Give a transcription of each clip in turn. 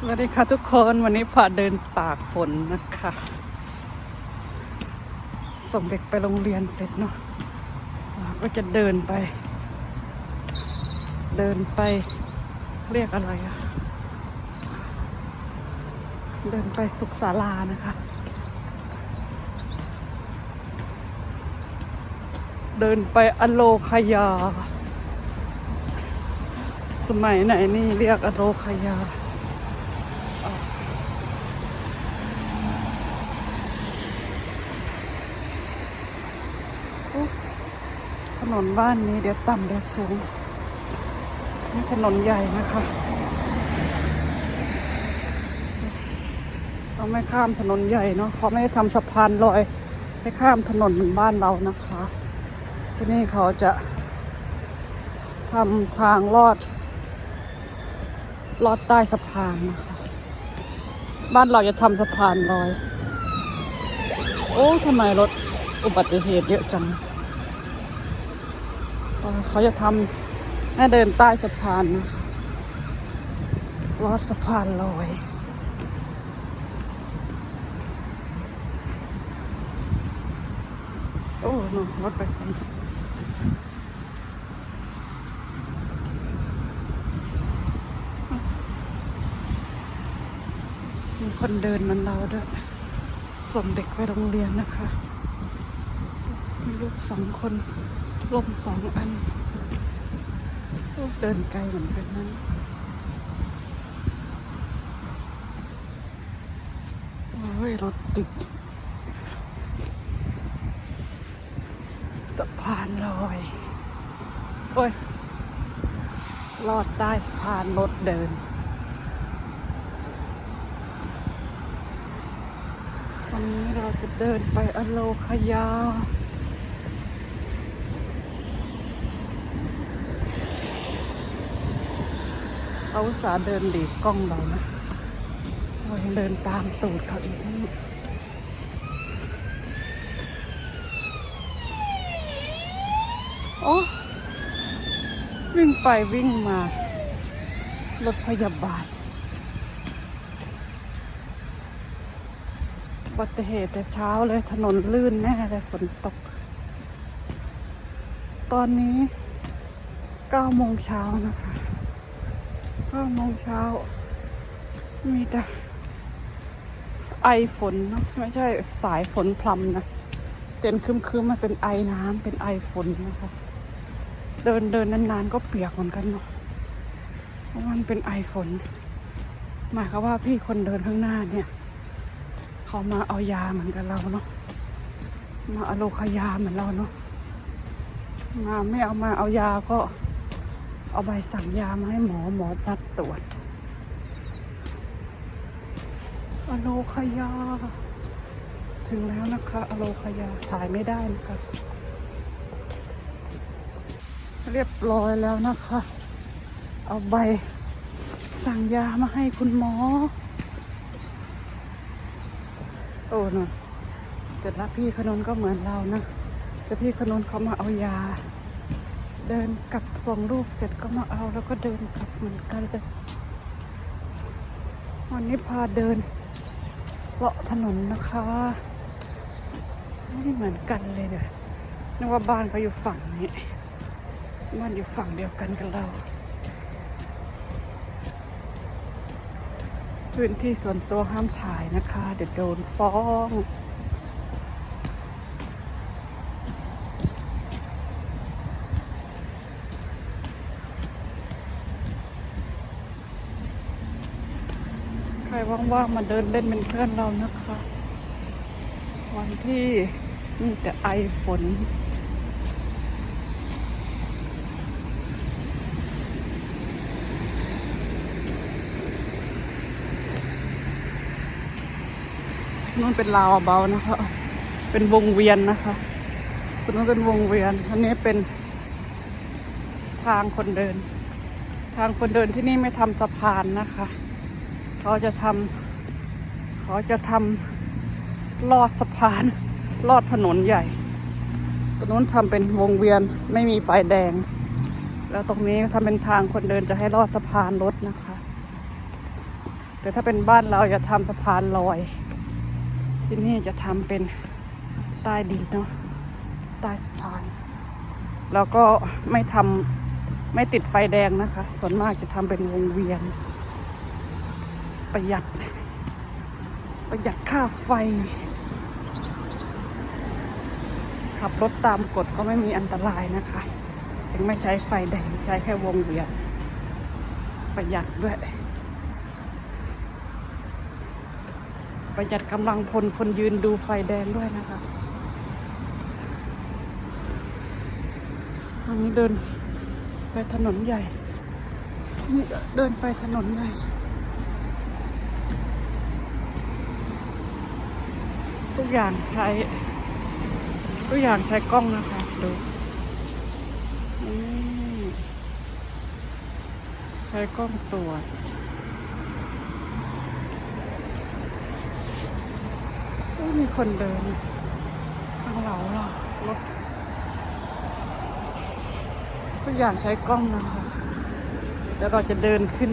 สวัสดีค่ะทุกคนวันนี้พาเดินตากฝนนะคะ ส่งเด็กไปโรงเรียนเสร็จเนาะก็จะเดินไป เดินไปเรียกอะไรอะเดินไปสุขศาลานะคะ เดินไปอโลคยา สมัยไหนนี่เรียกอโลคยา นนบ้านนี้เดี๋ยวต่ำเดี๋ยวสูงนี่ถนนใหญ่นะคะเราไม่ข้ามถนนใหญ่เนาะเขาไม่ได้ทำสะพานลอยให้ข้ามถนนเหมือนบ้านเรานะคะที่นี่เขาจะทำทางลอดลอดใต้สะพานนะคะบ้านเราจะทำสะพานลอย โอ้ทำไมรถอุบัติเหตุเยอะจัง เขาจะทำให้เดินใต้สะพานนะคะลอดสะพานลอยโอ้โนรถไปคนมีคนเดินมันเราด้วย ส่งเด็กไปโรงเรียนนะคะ มีลูกสองคน ลมสองอันเดินไกลเหมือนกันนั้นโอ้ยรถติดสะพานลอย โอ้ย ลอดใต้สะพานรถเดิน ตอนนี้เราจะเดินไปอโลคยา เขาสาเดินหลีกกล้องเรานะเรายังเดินตามตูดเขาอีกโอ้วิ่งไปวิ่งมารถพยาบาลบัติเหตุแต่เช้าเลยถนนลื่นแน่เลยฝนตก ตอนนี้9โมงเช้านะคะ 9โมงเช้า มีแต่ไอฝนเนอะไม่ใช่สายฝนพรำนะเต็นคืมคืมๆมันเป็นไอน้ำเป็นไอฝนนะคะเดินเดินนานๆก็เปียกเหมือนกันเนาะเพราะมันเป็นไอฝน หมายความว่าพี่คนเดินข้างหน้าเนี่ยเขามาเอายาเหมือนกับเราเนาะมาเอาโลคายาเหมือนเราเนาะมาไม่เอามาเอายาก็ เอาใบสั่งยามาให้หมอหมอนัดตรวจอโลคายา ถึงแล้วนะคะอโลคายา ถ่ายไม่ได้นะคะ เรียบร้อยแล้วนะคะ เอาใบสั่งยามาให้คุณหมอ โอ้นะเสร็จแล้วพี่ขนนก็เหมือนเรานะแต่พี่ขนนเขามาเอายา เดินกลับส่งลูกเสร็จก็มาเอาแล้วก็เดินกลับเหมือนกันเลยวันนี้พาเดินเลาะถนนนะคะไม่ได้เหมือนกันเลยเด้อนึกว่าบ้านเขาอยู่ฝั่งนี้บ้านอยู่ฝั่งเดียวกันกับเรา พื้นที่ส่วนตัวห้ามถ่ายนะคะ เดี๋ยวโดนฟ้อง ใครว่างๆมาเดินเล่นเป็นเพื่อนเรานะคะ วันที่มีแต่ไอฝนนู่นเป็นลาวเบานะคะ เป็นวงเวียนนะคะตรงนู้นเป็นวงเวียน อันนี้เป็นทางคนเดิน ทางคนเดินที่นี่ไม่ทำสะพานนะคะ เขาจะทำเขาจะทำลอดสะพานลอดถนนใหญ่ตรงนู้นทำเป็นวงเวียนไม่มีไฟแดง แล้วตรงนี้ทำเป็นทางคนเดินจะให้ลอดสะพานรถนะคะ แต่ถ้าเป็นบ้านเราจะทำสะพานลอย ที่นี่จะทำเป็นใต้ดินเนาะใต้สะพาน แล้วก็ไม่ทำไม่ติดไฟแดงนะคะ ส่วนมากจะทำเป็นวงเวียน ประหยัด ประหยัดค่าไฟ ขับรถตามกฎก็ไม่มีอันตรายนะคะถึงไม่ใช้ไฟแดงใช้แค่วงเวียนประหยัดด้วย ประหยัดกำลังพลคนยืนดูไฟแดงด้วยนะคะอันนี้เดินไปถนนใหญ่นี่เดินไปถนนใหญ่ ทุกอย่างใช้ ทุกอย่างใช้กล้องนะคะดูใช้กล้องตรวจม่มีคนเดิน ข้างเราหรอรถทุกอย่างใช้กล้องนะคะแล้วเราจะเดินขึ้น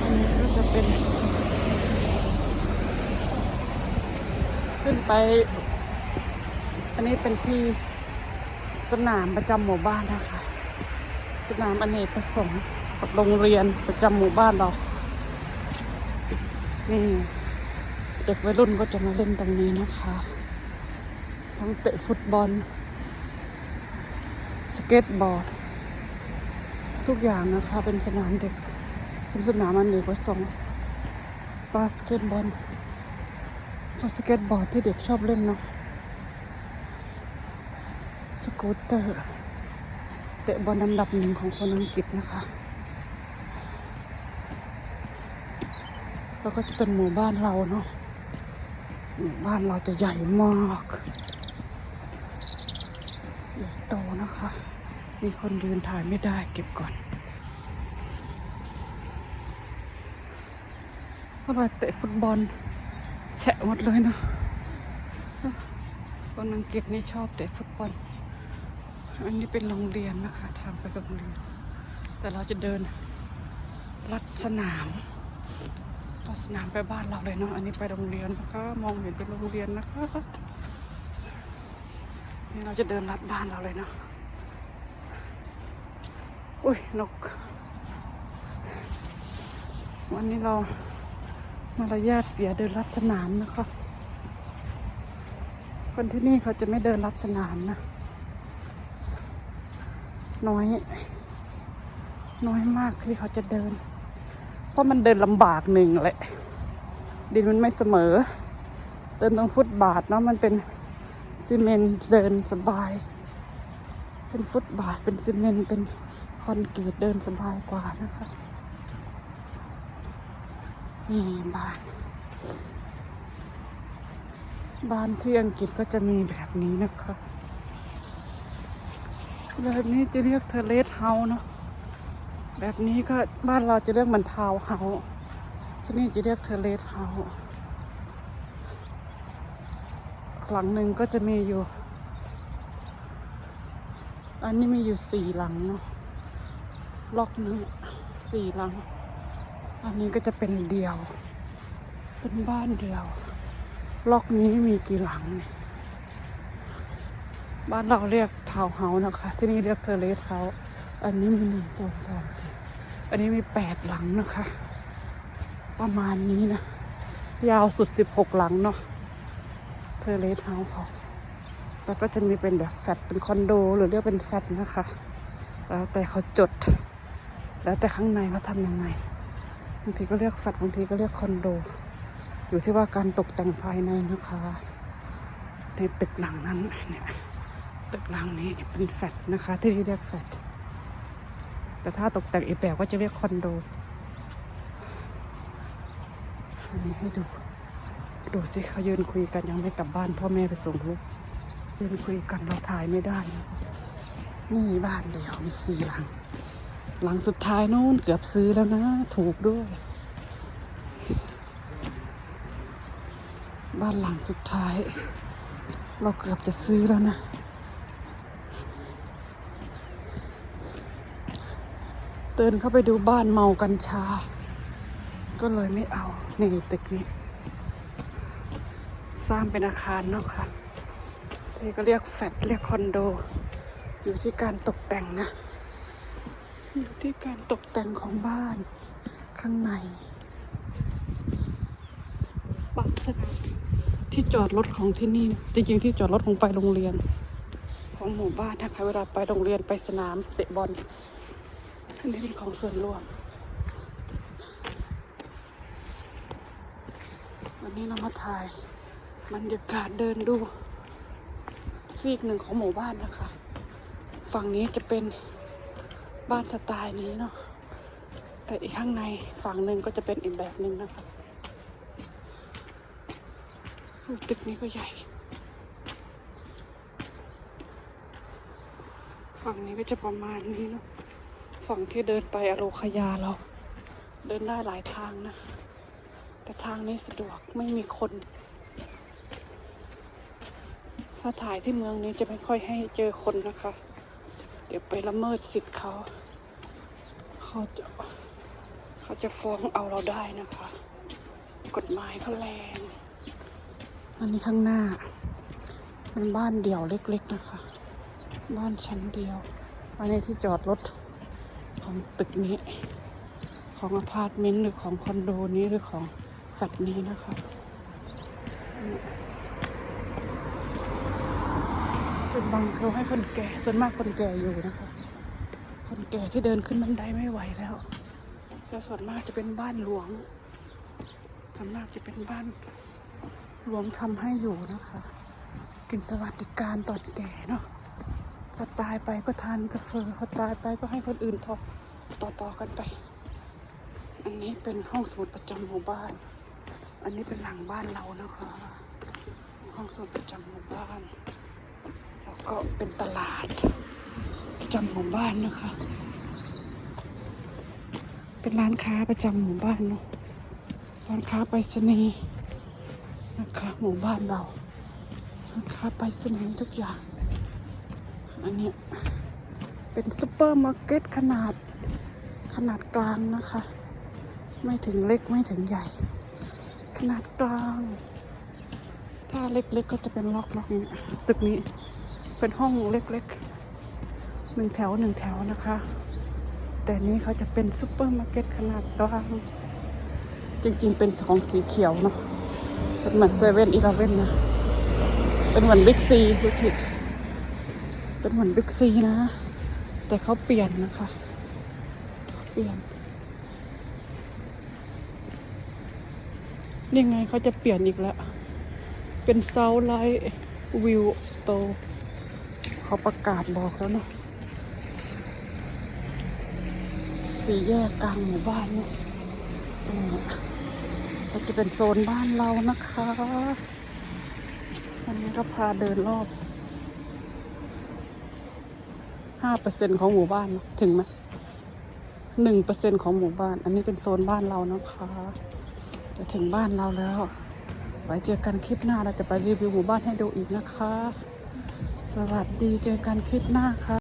อันนี้ก็จะเป็น ขึ้นไป อันนี้เป็นที่สนามประจำหมู่บ้านนะคะ สนามอเนกประสงค์กับโรงเรียนประจำหมู่บ้านเรา นี่ เด็กวัยรุ่นก็จะมาเล่นตรงนี้นะคะ ทั้งเตะฟุตบอล สเก็ตบอร์ด ทุกอย่างนะคะเป็นสนามเด็ก เป็นสนามอเนกประสงค์บาสเกตบอล สเก็ตบอร์ดที่เด็กชอบเล่นเนาะสกูตเตอร์ เตะบอลอันดับหนึ่งของคนอังกฤษนะคะ แล้วก็จะเป็นหมู่บ้านเราเนาะหมู่บ้านเราจะใหญ่มากใหญ่โตนะคะ มีคนยืนถ่ายไม่ได้เก็บก่อนเวลาเตะฟุตบอล แฉะหมดเลยเนาะคนอังกฤษนี่ชอบเตะฟุตบอลอันนี้เป็นโรงเรียนนะคะทางไปโรงเรียน แต่เราจะเดินลัดสนามลัดสนามไปบ้านเราเลยเนาะอันนี้ไปโรงเรียนนะคะมองเห็นเป็นโรงเรียนนะคะนี่เราจะเดินลัดบ้านเราเลยเนาะอุ้ยนก วันนี้เรา มารยาทเสียเดินลัดสนามนะคะ คนที่นี่เขาจะไม่เดินลัดสนามนะ น้อย น้อยมากที่เขาจะเดิน เพราะมันเดินลำบากหนึ่งแหละ ดินมันไม่เสมอ เดินตรงฟุตบาทเนาะมันเป็นซีเมนต์เดินสบาย เป็นฟุตบาทเป็นซีเมนต์เป็นคอนกรีตเดินสบายกว่านะคะ นี่บ้าน บ้านที่อังกฤษก็จะมีแบบนี้นะคะแบบนี้จะเรียกเทเลสเฮาเนาะแบบนี้ก็บ้านเราจะเรียกมันทาวเฮาที่นี่จะเรียกเทเลสเฮาหลังหนึ่งก็จะมีอยู่ อันนี้มีอยู่สี่หลังเนาะล็อกหนี้สี่หลัง อันนี้ก็จะเป็นเดียว เป็นบ้านเดียว ล็อกนี้มีกี่หลังเนี่ยบ้านเราเรียกทาวน์เฮาส์นะคะ ที่นี่เรียกเทเลสเฮาส์อันนี้มีหนึ่งสองสามสี่อันนี้มีแปดหลังนะคะ ประมาณนี้นะ ยาวสุดสิบหกหลังเนาะเทเลสเฮาส์เขาแล้วก็จะมีเป็นแบบแฟลตเป็นคอนโด หรือเรียกเป็นแฟลตนะคะ แล้วแต่เขาจด แล้วแต่ข้างในเขาทำยังไง บางทีก็เรียกแฟลตบางทีก็เรียกคอนโด อยู่ที่ว่าการตกแต่งภายในนะคะ ในตึกหลังนั้นเนี่ยตึกหลังนี้เป็นแฟลตนะคะ ที่เรียกแฟลตแต่ถ้าตกแต่งอีกแบบก็จะเรียกคอนโดอันนี้ให้ดู ดูสิเขายืนคุยกันยังไม่กลับบ้านพ่อแม่ไปส่งลูกยืนคุยกันเราถ่ายไม่ได้นะนี่บ้านเดียวมีสี่หลัง หลังสุดท้ายนู่นเกือบซื้อแล้วนะ ถูกด้วย บ้านหลังสุดท้าย เราเกือบจะซื้อแล้วนะ เดินเข้าไปดูบ้านเมากัญชา ก็เลยไม่เอาในตึกนี้ สร้างเป็นอาคารเนาะค่ะที่ก็เรียกแฟลตเรียกคอนโด อยู่ที่การตกแต่งนะ อยู่ที่การตกแต่งของบ้านข้างในบ้านสถานที่จอดรถของที่นี่ จริงๆที่จอดรถของไปโรงเรียน ของหมู่บ้านนะคะเวลาไปโรงเรียนไปสนามเตะบอลอันนี้เป็นของส่วนรวม วันนี้เรามาถ่ายบรรยากาศเดินดูซีกหนึ่งของหมู่บ้านนะคะ ฝั่งนี้จะเป็น บ้านสไตล์นี้เนาะแต่อีกข้างในฝั่งหนึ่งก็จะเป็นอีกแบบหนึ่งนะคะตึกนี้ก็ใหญ่ ฝั่งนี้ก็จะประมาณนี้เนาะฝั่งที่เดินไปอโลคยาเราเดินได้หลายทางนะ แต่ทางนี้สะดวกไม่มีคน ถ้าถ่ายที่เมืองนี้จะไม่ค่อยให้เจอคนนะคะ เดี๋ยวไปละเมิดสิทธิ์เขา เขาจะเขาจะฟ้องเอาเราได้นะคะ กฎหมายเขาแรงอันนี้ข้างหน้าเป็นบ้านเดี่ยวเล็กๆนะคะ บ้านชั้นเดียวอันนี้ที่จอดรถของตึกนี้ ของอพาร์ตเมนต์หรือของคอนโดนี้หรือของสัตว์นี้นะคะ เป็นบังเราให้คนแก่ส่วนมากคนแก่อยู่นะคะ คนแก่ที่เดินขึ้นบันไดไม่ไหวแล้วแล้วส่วนมากจะเป็นบ้านหลวงส่วนมากจะเป็นบ้านหลวงทำให้อยู่นะคะ กินสวัสดิการตอนแก่เนาะพอตายไปก็ทานกาแฟพอตายไปก็ให้คนอื่นทอต่อต่อๆกันไป อันนี้เป็นห้องสมุดประจำหมู่บ้าน อันนี้เป็นหลังบ้านเรานะคะ ห้องสมุดประจำหมู่บ้าน ก็เป็นตลาดประจำหมู่บ้านนะคะ เป็นร้านค้าประจำหมู่บ้านเนาะร้านค้าไปรษณีย์นะคะหมู่บ้านเราร้านค้าไปรษณีย์ทุกอย่าง อันนี้เป็นซุปเปอร์มาร์เก็ตขนาดขนาดกลางนะคะ ไม่ถึงเล็กไม่ถึงใหญ่ ขนาดกลาง ถ้าเล็กๆกก็จะเป็นล็อกล็อกๆนี้ตึกนี้ เป็นห้องเล็กๆหนึ่งแถวหนึ่งแถวนะคะ แต่นี้เขาจะเป็นซุปเปอร์มาร์เก็ตขนาดกลางจริงๆ เป็นของสีเขียวเนาะเป็นเหมือนเซเว่นอีเลเว่นนะ เป็นเหมือนบิ๊กซีพูดผิด เป็นเหมือนบิ๊กซีนะ แต่เขาเปลี่ยนนะคะเขาเปลี่ยน นี่ไงเขาจะเปลี่ยนอีกแล้ว เป็นเซาไลท์วิวโต เขาประกาศบอกแล้วเนาะสี่แยกกลางหมู่บ้านเนี่ยตรงนี้ก็จะเป็นโซนบ้านเรานะคะวันนี้ก็พาเดินรอบห้าเปอร์เซ็นของหมู่บ้านถึงไหมหนึ่งเปอร์เซ็นของหมู่บ้าน อันนี้เป็นโซนบ้านเรานะคะเดี๋ยวถึงบ้านเราแล้ว ไว้เจอกันคลิปหน้าเราจะไปรีวิวหมู่บ้านให้ดูอีกนะคะ สวัสดีเจอกันคลิปหน้าค่ะ